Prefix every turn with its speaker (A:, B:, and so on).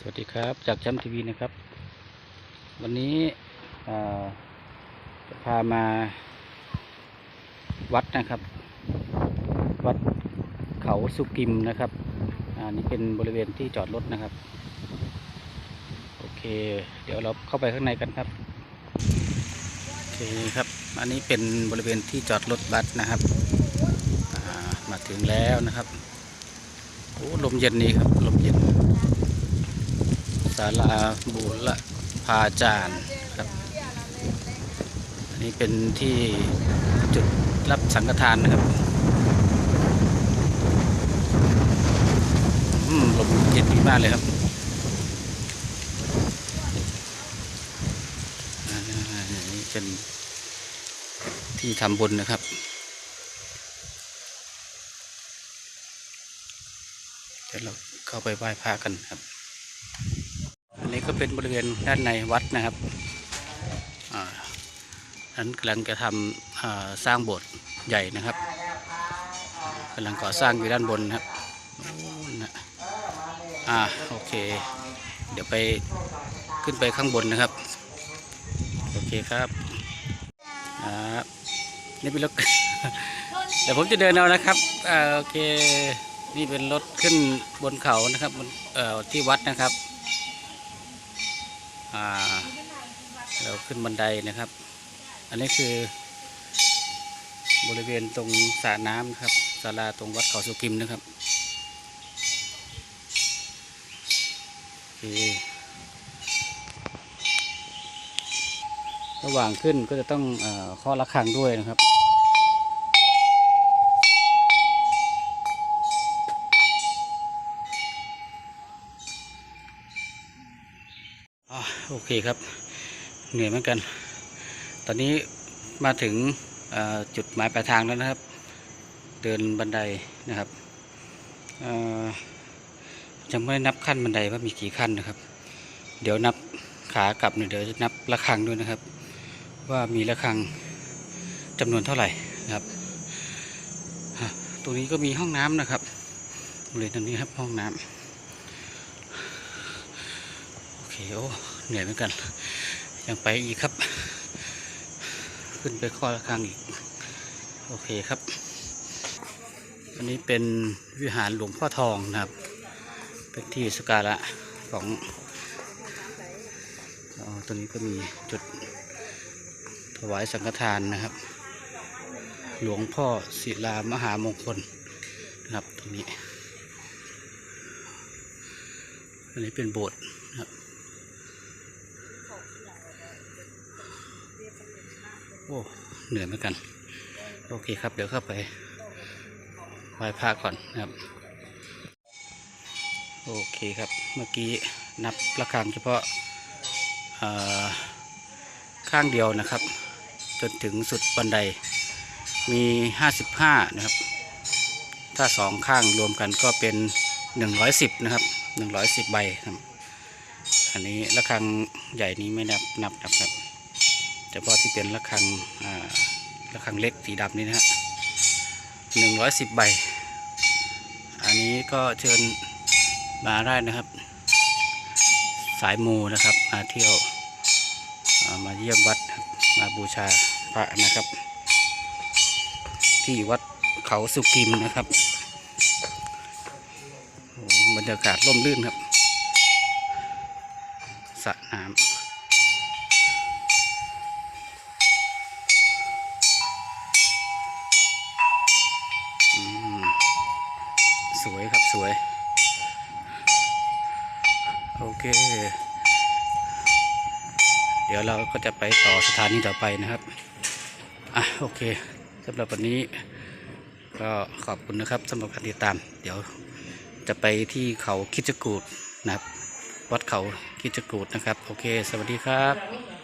A: สวัสดีครับ จากแชมป์ทีวีนะครับ วันนี้จะพามาวัดนะครับ วัดเขาสุกิมนะครับอันนี้เป็นบริเวณที่จอดรถนะครับ โอเค เดี๋ยวเราเข้าไปข้างในกันครับโอเคครับ อันนี้เป็นบริเวณที่จอดรถบัสนะครับมาถึงแล้วนะครับโอ้ลมเย็นนี้ครับลมเย็น ศาลาบูรพาจารย์ครับอันนี้เป็นที่จุดรับสังฆทานนะครับอืมลมเย็นดีมากเลยครับนนี้เป็นที่ทำบุญนะครับเดี๋ยวเราเข้าไปไหว้พระกันครับ นี้ก็เป็นบริเวณด้านในวัดนะครับนั้นกำลังจะทำสร้างโบสถ์ใหญ่นะครับกำลังก่อสร้างอยู่ด้านบนนะครับอ่าโอเค เดี๋ยวไปขึ้นไปข้างบนนะครับ โอเคครับอ่านี่เป็นรถเดี๋ยวผมจะเดินเอานะครับอ่าโอเค นี่เป็นรถขึ้นบนเขานะครับบนเอ่อที่วัดนะครับ เราขึ้นบันไดนะครับ อันนี้คือบริเวณตรงสระน้ำนะครับศาลาตรงวัดเขาสุกิมนะครับระหว่างขึ้นก็จะต้องออเคาะระฆังด้วยนะครับ โอเคครับ เหนื่อยเหมือนกัน ตอนนี้มาถึงจุดหมายปลายทางแล้วนะครับ เดินบันไดนะครับเอ่อยังไม่ได้นับขั้นบันไดว่ามีกี่ขั้นนะครับ เดี๋ยวนับขากลับเนี่ยเดี๋ยวจะนับระฆังด้วยนะครับ ว่ามีระฆังจำนวนเท่าไหร่นะครับตรงนี้ก็มีห้องน้ำนะครับบริเวณตรงนี้ครับห้องน้ำ เคโอ้เหนื่อยเหมือนกัน ยังไปอีกครับ ขึ้นไปข้อละครั้งอีก โอเคครับ อันนี้เป็นวิหารหลวงพ่อทองนะครับ เป็นที่สกการะของออตรงนี้ก็มีจุดถวายสังฆทานนะครับ หลวงพ่อศิลามหามงคลนะครับตรงนี้ อันนี้เป็นโบสถ์นะครับ โอ้เหนื่อยเหมือนกัน โอเคครับ เดี๋ยวเข้าไปไหว้พระก่อนนะครับ โอเคครับ เมื่อกี้นับระฆังเฉพาะข้างเดียวนะครับ จนถึงสุดบันไดมี 55 นะครับ ถ้าสองข้างรวมกันก็เป็น 110 นะครับ 110 ใบครับ อันนี้ระฆังใหญ่นี้ไม่นับนับนับครับ ฉพาะที่เป็นระฆังระฆังเล็กสีดำนี่นะฮะหนึ่งร้อยสิบใบ อันนี้ก็เชิญมาได้นะครับ สายมูนะครับ มาเที่ยวามาเยี่ยมวัดมาบูชาพระนะครับ ที่วัดเขาสุกิมนะครับบรรยากาศร่มรื่นครับสระน้ำ วยครับสวย โอเค เดี๋ยวเราก็จะไปต่อสถานีต่อไปนะครับ อะโอเคสำหรับวันนี้ ก็ขอบคุณนะครับสำหรับการติดตาม เดี๋ยวจะไปที่เขาคิดจกูดนะครับ วัดเขาคิดจกูดนะครับ โอเค สวัสดีครับ